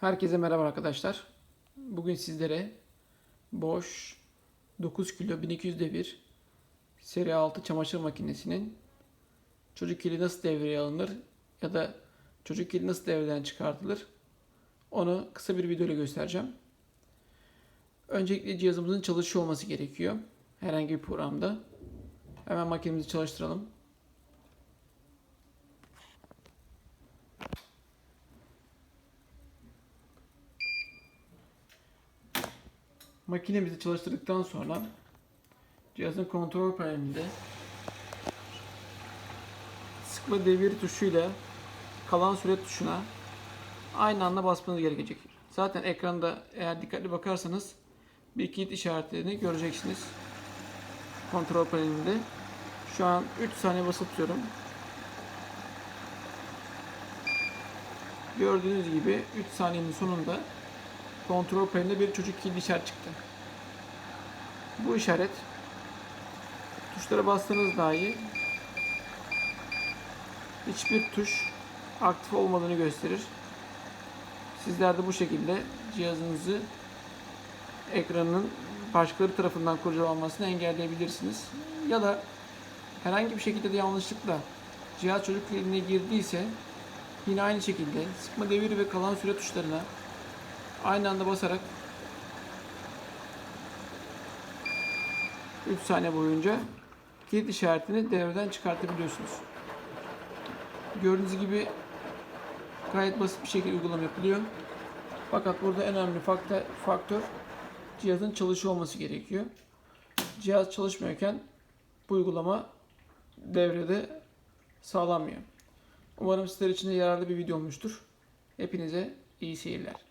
Herkese merhaba arkadaşlar. Bugün sizlere Bosch 9 kilo 1200 devir seri 6 çamaşır makinesinin çocuk kili nasıl devreye alınır ya da çocuk kili nasıl devreden çıkartılır onu kısa bir videoyla göstereceğim. Öncelikle cihazımızın çalışıyor olması gerekiyor. Herhangi bir programda. Hemen makinemizi çalıştıralım. Makinemizi çalıştırdıktan sonra cihazın kontrol panelinde sıkma devir tuşuyla kalan süre tuşuna aynı anda basmanız gerekecek. Zaten ekranda eğer dikkatli bakarsanız bir kilit işaretlerini göreceksiniz. Kontrol panelinde. Şu an 3 saniye basıp tutuyorum. Gördüğünüz gibi 3 saniyenin sonunda kontrol panelinde bir çocuk kilidi işaret çıktı. Bu işaret tuşlara bastığınız dahi hiçbir tuş aktif olmadığını gösterir. Sizler de bu şekilde cihazınızı ekranının başkaları tarafından kurcalanmasını engelleyebilirsiniz. Ya da herhangi bir şekilde de yanlışlıkla cihaz çocuk kilidine girdiyse yine aynı şekilde sıkma devir ve kalan süre tuşlarına aynı anda basarak 3 saniye boyunca kilit işaretini devreden çıkartabiliyorsunuz. Gördüğünüz gibi gayet basit bir şekilde uygulama yapılıyor. Fakat burada en önemli faktör, faktör cihazın çalışıyor olması gerekiyor. Cihaz çalışmıyorken bu uygulama devrede sağlanmıyor. Umarım sizler için de yararlı bir video olmuştur. Hepinize iyi seyirler.